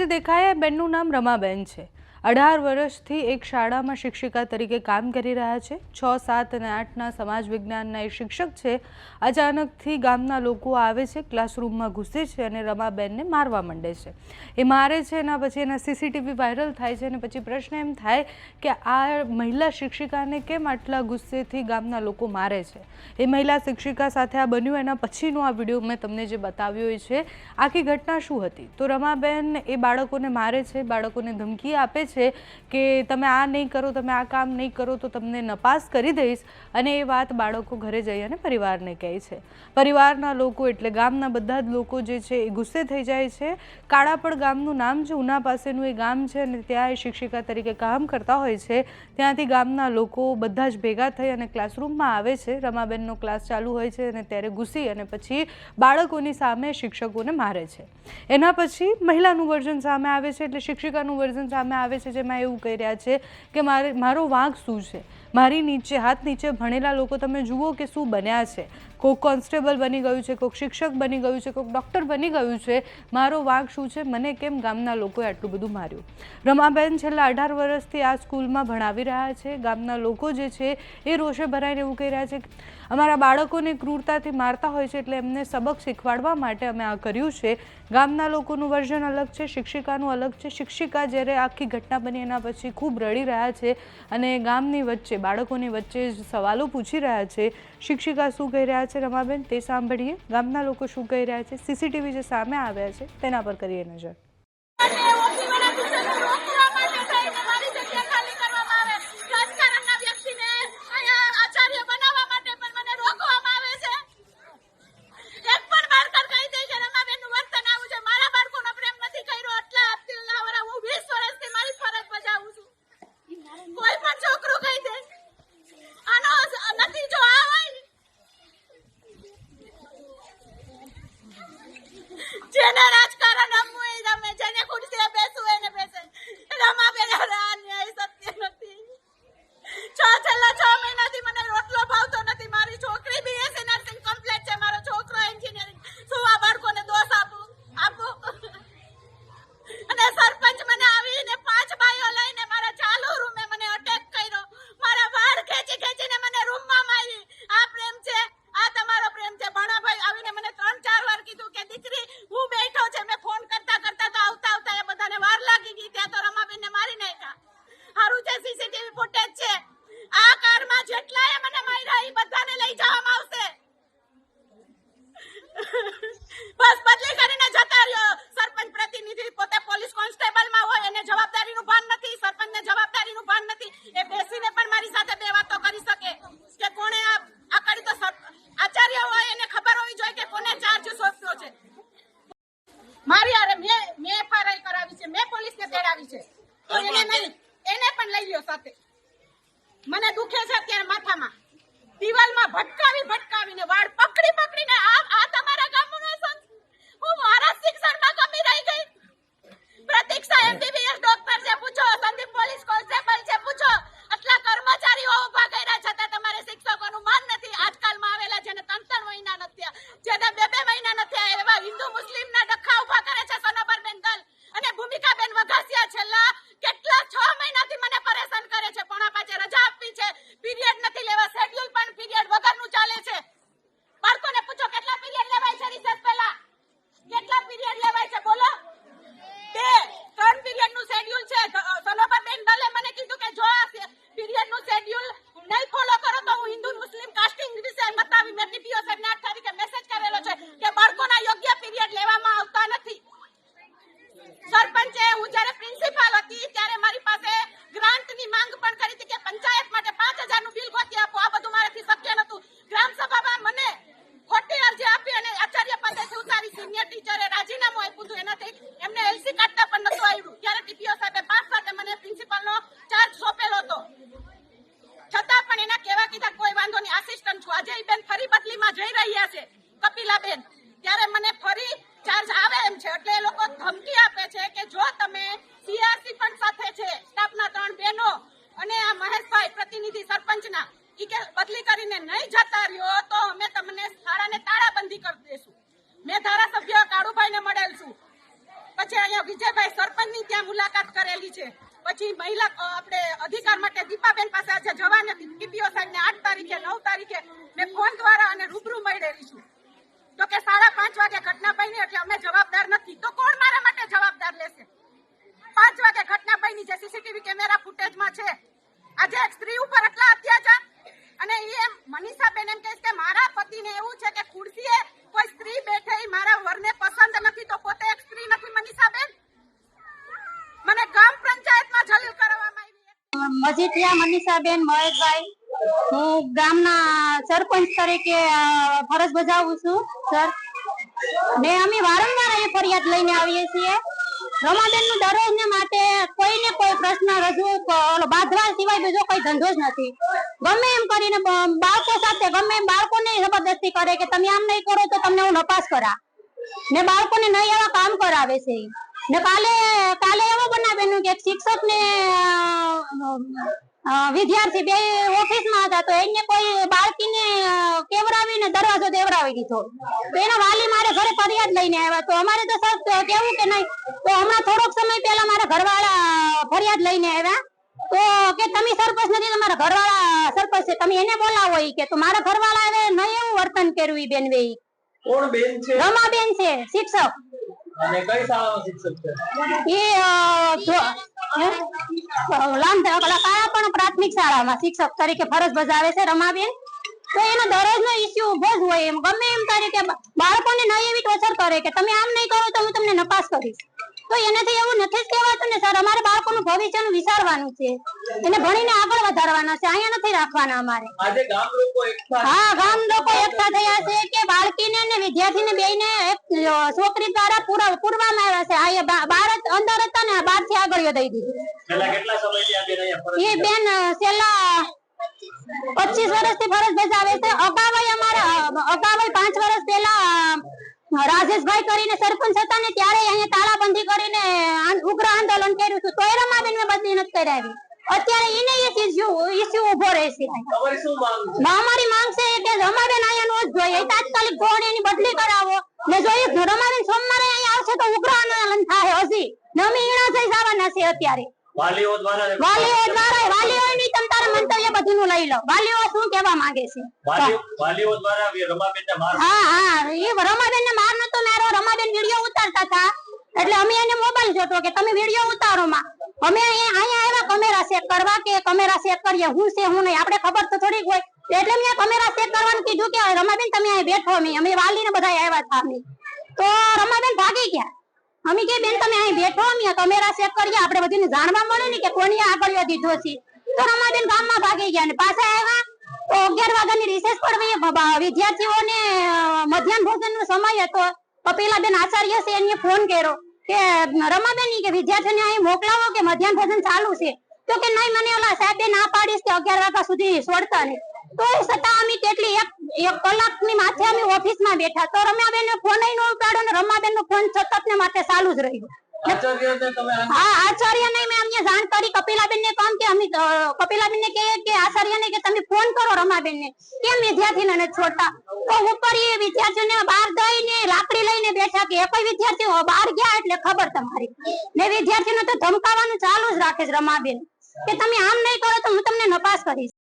જે દેખાય એ બેનનું નામ રમાબેન છે. અઢાર વર્ષથી એક શાળામાં શિક્ષિકા તરીકે કામ કરી રહ્યા છે. છ, સાત અને આઠના સમાજ વિજ્ઞાનના એ શિક્ષક છે. અચાનકથી ગામના લોકો આવે છે, ક્લાસરૂમમાં ઘૂસે છે અને રમાબેનને મારવા માંડે છે. એ મારે છે એના પછી એના સીસીટીવી વાયરલ થાય છે અને પછી પ્રશ્ન એમ થાય કે આ મહિલા શિક્ષિકાને કેમ આટલા ગુસ્સેથી ગામના લોકો મારે છે? એ મહિલા શિક્ષિકા સાથે આ બન્યું, એના પછીનો આ વીડિયો મેં તમને જે બતાવ્યો છે. આખી ઘટના શું હતી? તો રમાબેન એ બાળકોને મારે છે, બાળકોને ધમકી આપે છે કે તમે આ નહીં કરો, તમે આ કામ નહીં કરો તો તમને નપાસ કરી દઈશ. અને એ વાત બાળકો ઘરે જઈ અને પરિવારને કહે છે. પરિવારના લોકો એટલે ગામના બધા જ લોકો જે છે એ ગુસ્સે થઈ જાય છે. કાળાપડ ગામનું નામ છે, ઉના પાસેનું એ ગામ છે અને ત્યાં એ શિક્ષિકા તરીકે કામ કરતા હોય છે. ત્યાંથી ગામના લોકો બધા જ ભેગા થઈ અને ક્લાસરૂમમાં આવે છે. રમાબેનનો ક્લાસ ચાલુ હોય છે અને ત્યારે ઘૂસી અને પછી બાળકોની સામે શિક્ષકોને મારે છે. એના પછી મહિલાનું વર્ઝન સામે આવે છે એટલે શિક્ષિકાનું વર્ઝન સામે આવે જેમાં એવું કહી રહ્યા છે કે મારે, મારો વાંક શું છે? મારી નીચે, હાથ નીચે ભણેલા લોકો તમે જુઓ કે શું બન્યા છે? કોઈક કોન્સ્ટેબલ બની ગયું છે કોઈક શિક્ષક બની ગયું છે કોઈક ડૉક્ટર બની ગયું છે. મારો વાંક શું છે? મને કેમ ગામના લોકોએ આટલું બધું માર્યું? રમાબેન છેલ્લા અઢાર વર્ષથી આ સ્કૂલમાં ભણાવી રહ્યા છે. ગામના લોકો જે છે એ રોષે ભરાઈને એવું કહી રહ્યા છે અમારા બાળકોને ક્રૂરતાથી મારતા હોય છે એટલે એમને સબક શીખવાડવા માટે અમે આ કર્યું છે. ગામના લોકોનું વર્ઝન અલગ છે, શિક્ષિકાનું અલગ છે. શિક્ષિકા જ્યારે આખી ઘટના બની એના પછી ખૂબ રડી રહ્યા છે અને ગામની વચ્ચે, બાળકોની વચ્ચે સવાલો પૂછી રહ્યા છે. શિક્ષિકા શું કહી રહ્યા છે રમાબેન? તે સાંભળીએ. ગામના લોકો શું કહી રહ્યા છે? સીસીટીવી જે સામે આવ્યા છે, તેના પર કરીએ નજર. no, no, da જવાબદારીનું ભાન નથી સરપંચને જવાબદારીનું ભાન નથી. એ બેસીને પણ મારી સાથે બે વાતો કરી શકે કે કોણે આ કરી તો આચાર્ય હોય એને ખબર હોવી જોઈએ કે કોને ચાર્જ સોંપ્યો છે. મારી અરે મેં મેં એફઆરઆઈ કરાવી છે મેં પોલીસને તેડાવી છે. તો એને નહીં એને પણ લઈ લ્યો સાથે. મને દુખે છે અત્યારે માથામાં. દિવાલમાં ભટકાવી ભટકાવીને વાળ પકડી પકડીને આ આ તમારા ગામનો હું મારા શિક્ષણમાં કમી રહી ગઈ. પ્રતીક્ષા એમબીબીએસ ડોક્ટર છે પૂછો સંદીપ પોલીસ કોન્સ્ટેબલ છે પૂછો આટલા કર્મચારીઓ ઊભા કર્યા છતાં તમારે શિક્ષકોનું માન નથી આજકાલમાં આવેલા જેને ત્રણ ત્રણ મહિના નથી થયા, જેને બે બે મહિના નથી થયા, એવા હિન્દુ મુસ્લિમના ડખા ઊભા કરે છે સોનોબરબેન દલ અને ભૂમિકાબેન વઘાસિયા છેલ્લા કેટલા છ મહિનાથી મને પરેશાન કરે છે પોણા પાંચે રજા આપી છે પીરિયડ નથી લેવા શેડ્યુલ પણ પીરિયડ વગરનું ચાલે છે બાળકોને પૂછો કેટલા પીરિયડ લેવાય છે રિસેસ પહેલા કેટલા પીરિયડ લેવાય છે બોલો બે ત્રણ પીરિયડનું શેડ્યુલ છે સલોબરબેન દલે મને કીધું કે જો આ પીરિયડનું શેડ્યુલ નહીં ફોલો કરો તો હું હિન્દુ મુસ્લિમ કાસ્ટિંગ વિશે બતાવી મેં ટીપીઓ સાહેબને આઠ તારીખે મેસેજ કરેલો છે કે બાળકોના યોગ્ય પીરિયડ લેવામાં આવતા નથી સરપંચે હું જ્યારે પ્રિન્સિપાલ હતી ત્યારે મારી પાસે ગ્રાન્ટની માંગ પણ કરી હતી કે પંચાયત માટે પાંચ હજારનું બિલ ગોતી આપો આ બધું મારાથી શક્ય નહોતું ગ્રામ સભામાં મને ખોટી અરજી આપી અને આચાર્ય પદેથી ઉતારી સિનિયર ટીચરે રાજીનામું આપ્યું હતું એનાથી એમને એલસી કાઢતા પણ નતું આવ્યું ત્યારે ટીપીઓ સાહેબે પાંચ સાથે મને પ્રિન્સિપાલનો ચાર્જ સોંપેલો હતો છતાં પણ એના કહેવા કીધા કોઈ વાંધો નહીં આસિસ્ટન્ટ છું આજે ઈ બેન ફરી બદલીમાં જઈ રહ્યા છે કપિલાબેન ત્યારે મને ફરી ચાર્જ આવે એમ છે એટલે એ લોકો ધમકી આપે છે કે જો તમે સીઆરસી પણ સાથે છે સ્ટાફના ત્રણ બહેનો અને આ પ્રતિનિધિ સરપંચના ઈ કે બદલી કરીને નહીં જતા રહ્યો તો અમે તમને શાળાને તાળાબંધી કરી દેશું. મેં ધારાસભ્ય કાળુભાઈને મળેલ છું. પછી અહીંયા વિજયભાઈ મુલાકાત કરેલી છે. પછી મહિલા આપણે અધિકાર માટે દીપાબેન પાસે આજે જવા નથી ટીપીઓ સાહેબને આઠ તારીખે, નવ તારીખે મેં ફોન દ્વારા અને રૂબરૂ મળેલી છું. તો કે સાડા પાંચ વાગે ઘટના બની એટલે અમે જવાબદાર નથી. તો કોણ મારા માટે જવાબદાર લેશે? પાંચ વાગે ઘટના બની જે સીસીટીવી કેમેરા ફૂટેજમાં છે. આજે એક સ્ત્રી ઉપર આટલા અત્યાચાર. અને એ એમ મનીષાબેન એમ કહે કે મારા પતિને એવું છે કે ખુરશીએ કોઈ સ્ત્રી બેઠે મારા વરને પસંદ નથી તો પોતે એક સ્ત્રી નથી મનીષાબેન? મને ગામ પંચાયતમાં જલીલ કરવામાં આવી મજીઠિયા મનીષાબેન મહેશભાઈ, હું ગામના સરપંચ તરીકે ફરજ બજાવું છું, સર. ને અમે વારંવાર અહીં ફરિયાદ લઈને આવીએ છીએ. રમાબેનનું દરરોજ ને માટે કોઈને કોઈ પ્રશ્ન રજૂ બાંધવા સિવાય બીજો કોઈ ધંધો જ નથી. ગમે એમ કરીને બાળકો સાથે ગમે એમ બાળકોને જબરદસ્તી કરે કે તમે આમ નહીં કરો તો તમને હું નપાસ કરા. ને બાળકોને નહીં એવા કામ કરાવે છે. ને કાલે કાલે એવો બનાવેલું કે શિક્ષક ને વિદ્યાર્થી બે ઓફિસમાં હતા તો એને કોઈ બાળકીને કેવડાવીને દરવાજો દેવડાવી દીધો. તો એના વાલી મારે ઘરે ફરિયાદ લઈને આવ્યા. તો અમારે તો સર કેવું કે નહીં તો હમણાં થોડોક સમય પહેલા મારા ઘરવાળા ફરિયાદ લઈને આવ્યા. તો કે તમે સરપંચ નથી તમારા ઘરવાળા સરપંચ છે. તમે એને બોલાવો કે તો મારા ઘરવાળા નહીં એવું વર્તન કર્યું ઈ બેન વે ઈ. કોણ બેન છે? રમાબેન છે શિક્ષક. અને કઈ શિક્ષક છે? એ? લાંધા પ્રાથમિક શાળામાં શિક્ષક તરીકે ફરજ બજાવે છે રમાબેન. તો એનો દરરોજનો ઇસ્યુ ઊભો જ હોય એમ. ગમે એમ તરીકે બાળકોને નહીં એવી ટોચર કરે કે તમે આમ નહીં કરો તો હું તમને નપાસ કરીશ. તો એનાથી એવું નથી જ કહેવાતું ને સર અમારે બાળકોનું ભવિષ્યનું વિચારવાનું છે. એને ભણીને આગળ વધારવાના છે. અહીંયા નથી રાખવાના અમારે. હા ગામ લોકો એકઠા થયા છે કે બાળકીને ને વિદ્યાર્થીને બેયને છોકરી દ્વારા પૂરા પૂરવામાં આવ્યા છે. આ એ બાર અંદર હતા ને બારથી આગળ દઈ દીધું. બેન અહીંયા એ બેન છેલ્લા પચીસ વર્ષથી ફરજ બજાવે છે. અગાઉ અમારા અગાઉ પાંચ વર્ષ પહેલા રાજેશભાઈ કરીને સરપંચ હતા ને ત્યારે અહીંયા તાળાબંધી કરીને ઉગ્ર આંદોલન કર્યું હતું. તોય રમાબેન મેં બદલી નથી કરાવી. અત્યારે એને એ ઇસ્યુ ઇસ્યુ ઊભો રહેશે? અમારી માંગ છે કે રમાબેન અહીંયા નો જ જોઈએ. તાત્કાલિક ધોરણે એની બદલી કરાવો. ને જોઈએ રમાબેન સોમવારે અહીંયા આવશે તો ઉગ્ર આંદોલન થાય હજી. નમી ઈણા થઈ જવાના છે અત્યારે. વાલીઓ દ્વારા વાલીઓ દ્વારા વાલીઓ ની લઈ લો. વાલીઓ શું કહેવા માંગે છે? વાલીઓ રમાબેનને માર હા હા. એ રમાબેન ને માર નતો મારો રમાબેન વીડિયો ઉતારતા હતા. એટલે અમે એને મોબાઈલ જોતો કે તમે વીડિયો ઉતારો માં. અમે અહીંયા અહીંયા આવ્યા કમેરા ચેક કરવા કે કમેરા ચેક કરીએ, હું છે, હું નહીં, આપણે ખબર તો થોડીક હોય. એટલે મેં કમેરા ચેક કરવાનું કીધું કે રમાબેન, તમે અહીં બેઠો અમે અમે વાલી ને બધા આવ્યા હતા અમે. તો રમાબેન ભાગી ગયા. અમે કે, બેન, તમે અહીં બેઠો અમે કમેરા ચેક કરીએ, આપણે બધીને જાણવા મળે ને કે કોની આગળ દીધો છે. તો રમાબેન ગામમાં ભાગી ગયા ને પાછા આવ્યા. તો અગિયાર વાગ્યાની રિસેસ બ- વિદ્યાર્થીઓને મધ્યાહન ભોજનનો સમય હતો. કપિલાબેન આચાર્ય છે, એને ફોન કર્યો. કે, રમાબેન કે વિદ્યાર્થીઓને અહીં મોકલાવો કે મધ્યાહન ભોજન ચાલુ છે? તો કે નહીં, મને ઓલા સાહેબે ના પાડીશ કે અગિયાર વાગ્યા સુધી છોડતા નહીં. તો છતાં અમે કેટલી એક એક કલાકની માથે અમે ઓફિસમાં બેઠા. તો રમાબેન ફોન ન ઉપાડ્યો ને રમાબેન નો ફોન સતત ને માટે ચાલુ જ રહ્યો. કપિલાબેન કહે કે આચાર્ય કે તમે ફોન કરો રમાબેન ને કેમ વિદ્યાર્થીને નથી છોડતા? તો ઉપર એ વિદ્યાર્થીઓને બહાર દઈને લાકડી લઈને બેઠા કોઈ વિદ્યાર્થીઓ બહાર ગયા એટલે ખબર તમારી. ને વિદ્યાર્થીને તો ધમકાવવાનું ચાલુ જ રાખે છે રમાબેન. કે તમે આમ નહીં કરો તો હું તમને નપાસ કરીશ.